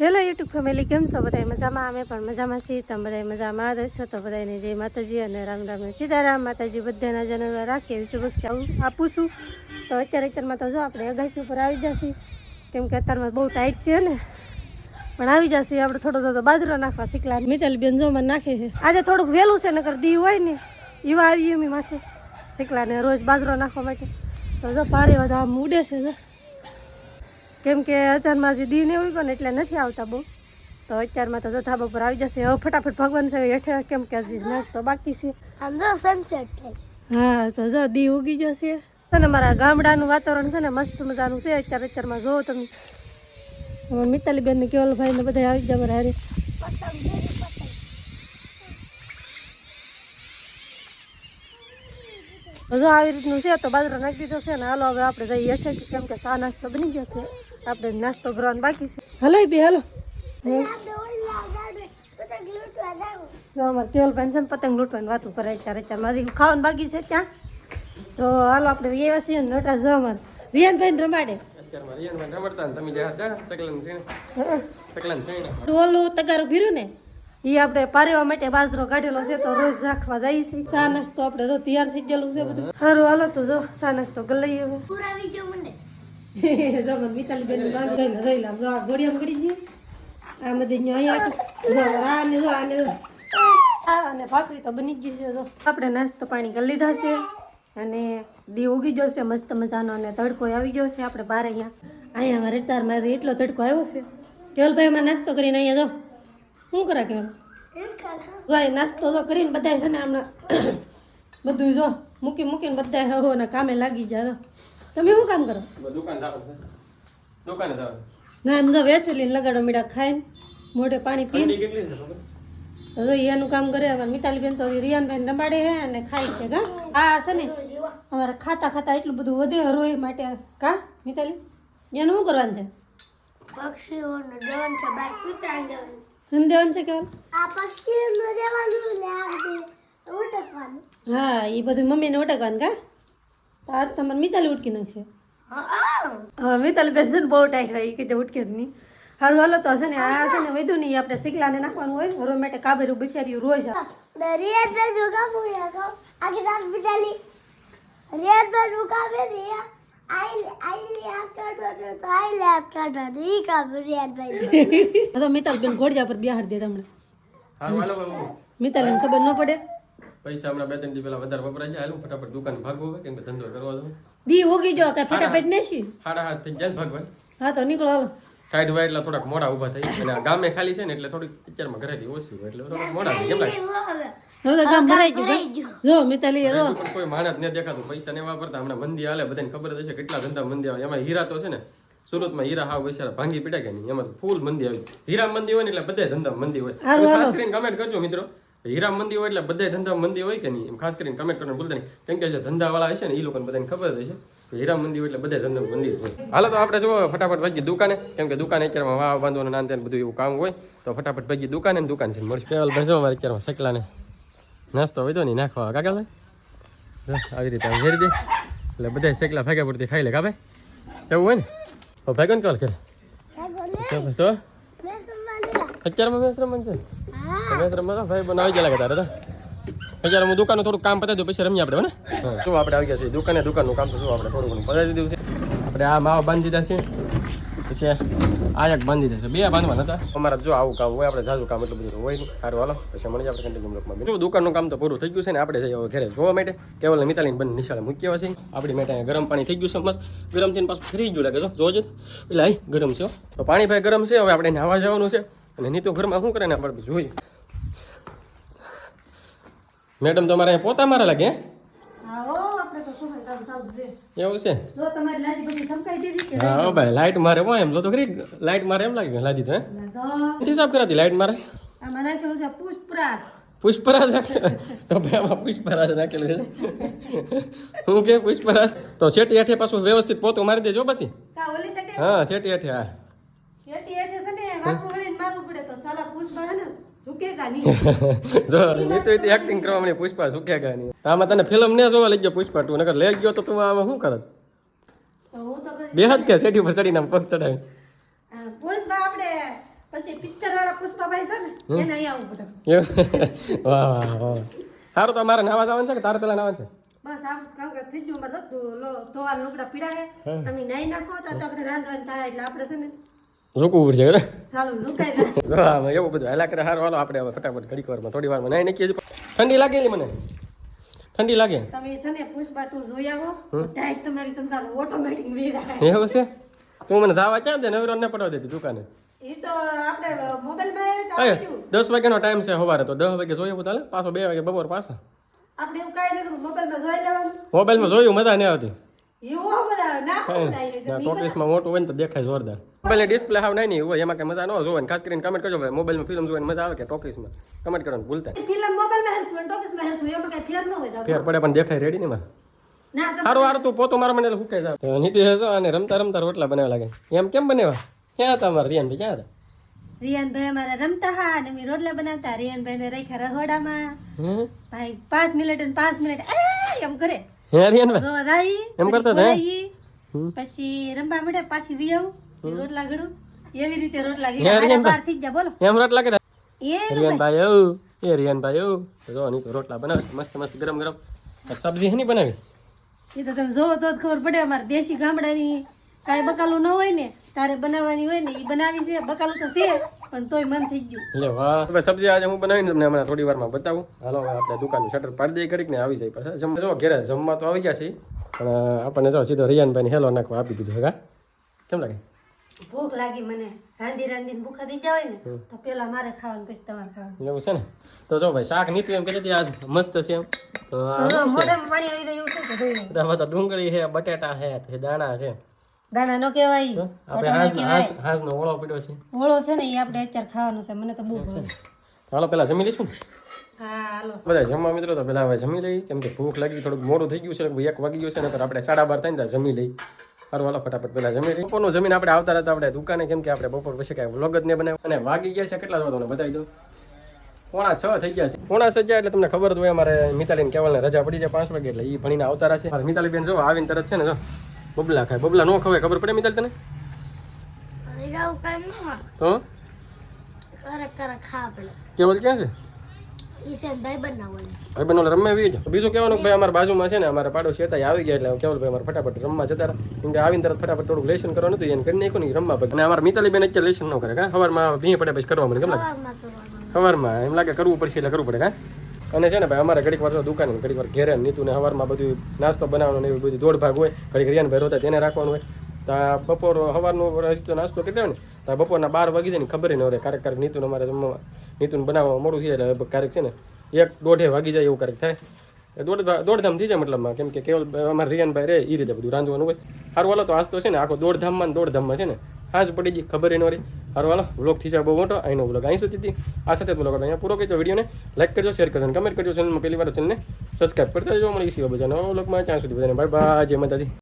Hello YouTube family, કેમ છો? બધા મજામાં? અમે પણ મજામાં છીએ. તમે બધા મજામાં છો તો બધાને જય માતાજી અને રામ રામ સીતારામ. માતાજી બધાના જન્મ રાખીએ શુભેચ્છા આપું છું. તો અત્યારે અત્યારમાં તો જો આપણે અગાસી ઉપર આવી જશે કેમ કે અત્યારમાં બહુ ટાઈટ છે ને? પણ આવી જશે આપણે થોડો થોડો બાજરો નાખવા શીખલા. મિતલ બેન જોમાં નાખે છે. આજે થોડુંક વહેલું છે, નકર દી હોય ને, એવા આવીએ અમે માથે શીખલાને રોજ બાજરો નાખવા માટે. તો જો ભારે બધા આમ ઉડે છે કેમ કે અત્યારમાં જે દી ને એવું ગયો ને એટલે નથી આવતા બહુ. તો અત્યારમાં તો જથા બપોર પર આવી જશે. હવે ફટાફટ ભગવાન છે હેઠે. કેમ કે હજી નાસ્તો બાકી છે. સનસેટ થાય. હા તો જો દી ઉગી જશે. અને મારા ગામડાનું વાતાવરણ છે ને મસ્ત મજાનું છે. અત્યારે અત્યારમાં જોવો તમે મિતાલી બેન ને કેવલ ભાઈ ને બધા આવી જાય મારા હારે. જો આવી રીતનું છે તો બાજરો નાખી દીધો છે ને હાલો હવે આપણે જઈએ કે કેમ કે સા નાસ્તો બની જશે આપણે નાસ્તો કરવાનો બાકી છે. હલો બી હાલો. અમારે કેવલ પેન્શન પતંગ લૂંટવાની વાતું કરે અત્યારે અત્યારે મારી ખાવાનું બાકી છે ત્યાં. તો હાલો આપણે એવા છીએ નોટા જો અમારે. રિયાનભાઈ રમાડે. જ્યાં ઓલું તગારું ભીરું ને એ આપણે પારેવા માટે બાજરો કાઢેલો છે તો રોજ નાખવા જઈએ છીએ ચા નાસ્તો આપણે તો તૈયાર થઈ ગયેલું છે બધું. સારું હાલો તો જો ચા નાસ્તો કરી લઈએ હવે. પૂરા વિડિયો મને જો મને મિતાલી બેન ગામ રહીને રહી જો આ ઘોડિયામાં ગળી ગઈ આ બધી અહીંયા અહીંયા જો આ જો આને જો અને ભાખરી તો બની જ છે જો આપણે નાસ્તો પાણી કરી લીધા છે અને દી ઉગી ગયો છે મસ્ત મજાનો અને તડકો આવી ગયો છે આપણે બહાર અહીંયા અહીંયા રેતારમાં એટલો તડકો આવ્યો છે કેવલભાઈ અમે નાસ્તો કરીને અહીંયા જો શું કરે કેવલ અહીં નાસ્તો તો કરીને બધા છે ને હમણાં બધું જો મૂકી મૂકીને બધા હવે ને કામે લાગી જાય જો તમે શું કામ કરો? દુકાન દુકાને જવાનું. ના એમ જો વેસેલીને લગાડો મીડા ખાઈને મોઢે પાણી પીને. કેટલી તો એનું કામ કરે હવે મિતાલીબેન તો રિયાનબેન રમાડે હે અને ખાય છે કા? આ છે ને અમારે ખાતા ખાતા એટલું બધું વધે રોય માટે. કા મિતાલી? એનું શું કરવાનું છે? પક્ષીઓનો ડોન છે બાર કૂતરાને દેવાનું શું દેવાનું છે કેવલ આ પક્ષીઓનું દેવાનું ને આ બધું ઉટકવાનું. હા એ બધું મમ્મીને ઉટકવાનું કા? તો આજ તમારે મિતાલી ઉટકી નાખશે હા. મિતાલી બેન છે બહુ ટાઈટ હોય એ કીધે ઉટકે જ નહીં. હાલ હાલો તો છે ને આ છે ને વધુ નહીં આપણે શીખલાને નાખવાનું હોય હરો માટે કાબેરું બિચાર્યું રોજ દરિયા રિયાદ ભાઈ જો કામ હોય કો આગે રાત બિચાલી રિયાદ ભાઈ જો કામ હે ને આઈ આઈ લે હાથ કાઢવા દો તો આઈ લે હાથ કાઢવા દો. ઈ કામ રિયાદ ભાઈ આ તો મિતાલીબેન ઘોડિયા પર બિહાર દે તમને. મિતાલ ખબર ન પડે? પૈસા હમણાં બે ત્રણ દી પેલા વધારે વપરાય જાય હાલું ફટાફટ દુકાન ભાગવું હોય કેમ કે ધંધો કરવા દો દી ઉગી જો કે ફટાફટ નેસી હાડા હાથ થઈ જાય ને હા તો નીકળો હાલો. સાઈડ વાય એટલે થોડાક મોડા ઊભા થઈ. અને ગામે ખાલી છે ને એટલે થોડીક પિક્ચરમાં ઘરેથી ઓછી હોય એટલે થોડાક મોડા કેમ લાગે. હવે તો ગામ ભરાઈ ગયું જો મિતાલી જો. કોઈ માણસ નથી દેખાતું પૈસા ને વાપરતા. હમણાં મંદી હાલે બધાને ખબર જ હશે કેટલા ધંધા મંદી આવે. એમાં હીરા તો છે ને સુરતમાં હીરા હાવ બિચારા ભાંગી પીડા કે નહીં એમાં ફૂલ મંદી આવી. હીરા મંદી હોય ને એટલે બધા ધંધા મંદી હોય. ખાસ કરીને કમેન્ટ કરજો મિત્રો. હીરા મંદી હોય એટલે બધા ધંધા મંદી હોય કે નહીં? એમ ખાસ કરીને કમેન્ટ કરીને ભૂલતા નહીં. કેમ કે જે ધંધાવાળા હશે ને એ લોકોને બધાને ખબર જ હશે હીરા મંદી હોય એટલે બધા ધંધા મંદી હોય. હાલો તો આપણે જો ફટાફટ ભાગી દુકાને. કેમ કે દુકાને અત્યારમાં વાવ બાંધવાનું નાન તેને બધું એવું કામ હોય તો ફટાફટ ભાગી દુકાને દુકાન છે મળશે. કેવલ ભાઈ જો અમારે અત્યારમાં શકલાને નાસ્તો હોય તો નહીં નાખવા કાકા ભાઈ? આવી રીતે ઘેરી દે. એટલે બધા શેકલા ભાગ્યા પડતી ખાઈ લે કાપે એવું હોય ને? ભાઈ કોણ કોલ કરે તો? અત્યારમાં મેસ રમવાનું છે? તો રમવા તો ભાઈ બનાવી ગયા લાગે તારે તો? હું દુકાનનું થોડું કામ પતાવી દઉં પછી રમીએ આપણે ને? શું આપણે આવી ગયા છીએ? દુકાને દુકાનનું કામ તો શું આપણે થોડું ઘણું પતાવી દીધું છે? આપણે આ માવા બાંધી દીધા છે. પછી આ એક બાંધી જશે બે બાંધવાના હતા. અમારે જો આવું કામ હોય આપણે જાજુ કામ એટલું બધું હોય નહીં. સારું હાલો. પછી મળી આપણે કન્ટિન્યુ બ્લોકમાં જો દુકાનનું કામ તો પૂરું થઈ ગયું છે ને આપણે જઈએ હવે ઘરે જોવા માટે. કેવલ મિતાલીને બંને નિશાળે મૂક્યા છે. આપણી માટે ગરમ પાણી થઈ ગયું છે મસ્ત. ગરમ થઈને પાછું ફરી ગયું લાગે જો જોજો એટલે આઈ ગરમ છે તો પાણી ભાઈ ગરમ છે હવે આપણે નાવા જવાનું છે. અને નીતુ ઘરમાં શું કરે ને આપણે જોઈએ. મેડમ તો મારે પોતા મારા લાગે હે? હા હો આપણે તો શું કામ સારું છે. એવું છે? જો તમારી લાજી બધી સમકાઈ દીધી કે હા હો ભાઈ લાઈટ મારે હોય એમ. જો તો ખરી લાઈટ મારે એમ લાગે લાદી તો હે? ના તો નથી સાફ કરાતી લાઈટ મારે. આમાં નાખેલું છે પુષ્પરાજ. પુષ્પરાજ રાખે તો ભાઈ આમાં પુષ્પરાજ નાખેલું છે. હું કે પુષ્પરાજ? તો શેટી હેઠે પાછું વ્યવસ્થિત પોતું મારી દેજો પછી. કા ઓલી સાઈડે હા શેટી હેઠે હા. શેટી હેઠે છે ને વાકું વળીને મારવું પડે તો સાલા પુષ્પા હે ને ઝુકેગા નહીં જો નીતુ એક્ટિંગ કરવા મળી પુષ્પા સુખ્યા ગયા નહીં આમાં તને ફિલ્મ ને જોવા લઈ ગયો પુષ્પા તું નકર લઈ ગયો તો તું આમાં શું કરત તો હું તો પછી બે હાથ કે શેટી ઉપર ચડીને પગ ચડાવી? પુષ્પા આપણે પછી પિક્ચર વાળા પુષ્પાભાઈ છે ને એને અહીંયા આવવું પડે વાહ વાહ વાહ સારું તો મારે નાવા જવાનું છે કે તારે પેલા નાવા છે? બસ આમ કામ કે થઈ ગયું મતલબ ધો- લુગડા પીડા હે તમે નાઈ નાખો તો તો આપણે રાંધવાનું થાય એટલે આપણે છે ને ઝૂકવું પડશે જાય જો. આમાં એવું બધું હેલા કરે સારું હાલો આપણે હવે ફટાફટ ઘડીક વારમાં થોડી વારમાં નીકળી જઈએ. ઠંડી લાગેલી મને? ઠંડી લાગે? તમે છે ને પુષ્પા ટુ જોઈ આવો ટાઈટ તમારી તંદાર ઓટોમેટિક વી એવું છે? તું મને જાવા ક્યાં દે? નવરો ને પડવા દેતી દુકાને. એ તો આપણે મોબાઈલમાં આવે તો આવી દસ વાગ્યાનો ટાઈમ છે સવારે તો દસ વાગે જોઈએ બધા પાછો બે વાગે બપોર પાછો. આપણે એવું કાંઈ નથી મોબાઈલમાં જોઈ લેવાનું. મોબાઈલમાં જોયું મજા નહીં આવતી. ના ના મોટું હોય ને તો દેખાય જોરદાર. મોબાઈલની ડિસ્પ્લે હાવ નહીં હોય એમાં મજા ન જોવે ખાસ કરીને કમેન્ટ કરજો ભાઈ મોબાઈલમાં ફિલ્મ જોવાની મજા આવે કે ટોકીસમાં કમેન્ટ કરવાનું ભૂલતા ફિલ્મ મોબાઈલમાં હેરખું ટોકીસમાં હેરખું એમાં કાંઈ ફેર ન હોય ફેર પડે પણ દેખાય રેડી ને માં સારું સારું તું પોતો મારા મને હુકાઈ જાવ નીતિ જો અને રમતા રમતા રોટલા બનાવવા લાગે. એમ કેમ બનાવ્યા ક્યાં હતા અમારા રિયાન ભાઈ ક્યાં હતા? રિયાનભાઈ અમારા રમતા હા અને મેં રોટલા બનાવતા. રિયાનભાઈને રાખ્યા રહોડામાં. ભાઈ પાંચ મિનિટ અને પાંચ મિનિટ એમ કરે હે રિયાન ભાઈ રોવા રાઈ એમ કરતા હતા. પછી રંબા મળે પાછી વી આવું રોટલા ઘડું. એવી રીતે રોટલા રિયાનભાઈ? બાર થઈ ગયા બોલો. એમ રોટલા કરે એ રિયાનભાઈ એવું એ રિયાનભાઈ એવું જો અની રોટલા બનાવે છે મસ્ત મસ્ત ગરમ ગરમ. સબ્જી હે બનાવી? એ તો તમે જોવો તો ખબર પડે અમારે દેશી ગામડાની કાંઈ બકાલું ન હોય ને તારે બનાવવાની હોય ને એ બનાવી છે બકાલું તો છે પણ તોય મન થઈ ગયું. લે વાહ. હવે સબ્જી આજે હું બનાવીને તમને હમણાં થોડી વારમાં બતાવું. હાલો હવે આપણે દુકાનનું શટર પાડી દઈએ ઘડીક ને આવી જાય પાછા. જમવા જો ઘેરે જમવા તો આવી ગયા છે પણ આપણને જો સીધો રિયાનભાઈને હેલો નાખવા આપી દીધું હેગા કેમ લાગે? ભૂખ લાગી મને. રાંધી રાંધીને ભૂખા થઈ જાય ને તો પેલા મારે ખાવાનું પછી તમારે ખાવાનું. એવું છે ને? તો જો ભાઈ શાક નીતિ એમ કહેતી હતી આજ મસ્ત છે એમ. તો મોઢામાં પાણી આવી જાય એવું છે કે તો ડુંગળી છે બટેટા છે દાણા છે. નો કહેવાય. આપણે હાજ હાજ નો ઓળો પડ્યો છે. ઓળો છે ને એ આપણે અત્યારે ખાવાનું છે. મને તો બહુ હાલો પેલા જમી લઈશું ને? બધા જમવા મિત્રો તો પેલા હવે જમી લઈ કેમ કે ભૂખ લાગી થોડુંક મોડું થઈ ગયું છે એક વાગી ગયું છે ને તો આપણે સાડા બાર થાય ને જમી લઈ સારું હાલો ફટાફટ પેલા જમી લઈ બપોરનું જમીન આપણે આવતા રહેતા આપણે દુકાને કેમ કે આપણે બપોર પછી કાંઈ વ્લોગ જ નહીં બનાવ્યો. અને વાગી ગયા છે કેટલા તમને બતાવી દઉં? પોણા છ થઈ ગયા છે. પોણા સજ્જા એટલે તમને ખબર જ હોય અમારે મિતાલીને કેવલને રજા પડી જાય પાંચ વાગે એટલે એ ભણીને આવતા રહે છે. મિતાલી બેન જો આવીને તરત છે ને જો. બબલા ખાય બબલા નો ખવાય ખબર પડે મિતાલ તને? તો કેવલ ક્યાં છે? ભાઈ બનો રમવા આવી બીજું કહેવાનું ભાઈ અમારા બાજુમાં છે ને અમારા પાડોશી હતા આવી ગયા એટલે કેવલ ભાઈ અમારે ફટાફટ રમવા જતા રહ્યા કેમ કે આવીને તરત ફટાફટ થોડુંક લેશન કરવાનું હતું એને કરી નાખ્યું ને રમવા પછી અને અમારા મિતાલી બેન અત્યારે લેશન ન કરે કા? સવારમાં ભી પડે પછી કરવા મને કેમ લાગે? સવારમાં એમ લાગે કરવું પડશે એટલે કરવું પડે કા? અને છે ને ભાઈ, અમારે ઘડીક વાર તો દુકાને, ઘડીક વાર ઘેરે નીતુને સવારમાં બધું નાસ્તો બનાવવાનો ને એવી બધી દોઢ ભાગ હોય, ઘડીક રિયાન ભાઈ રોતા તેને રાખવાનું હોય. તો આ બપોર સવારનો રસ્તો નાસ્તો કરી ને તો બપોરના બાર વાગી જાય ને ખબર ન રહે, ક્યારેક ક્યારેક નીતુને અમારે જમવા, નીતુને બનાવવા મોડું થઈ જાય ક્યારેક છે ને એક દોઢે વાગી જાય એવું ક્યારેક થાય. દોઢ દોઢધામ થઈ જાય મતલબમાં, કેમ કે કેવલ અમારે રિયાનભાઈ રહે એ રીતે બધું રાંધવાનું હોય. સારું વાલો તો આજ તો છે ને આખો દોડધામમાં દોઢધામમાં છે ને હાજ પડી ગઈ ખબર એનો રહી હારો વાલો વ્લોગ થઈ જાય બહુ મોટો. અહીંનો વ્લોગ અહીં સુધી હતી. આ સાથે વ્લોગ અહીંયા પૂરો કરજો વિડીયોને. લાઈક કરજો શેર કરજો અને કમેન્ટ કરજો. ચેનલમાં પહેલી વાર ચેનલને સબસ્ક્રાઈબ કરતા જજો મળી સિવાય બધા નવા વ્લોગમાં ત્યાં સુધી બધાને બાય બાય જય માતાજી.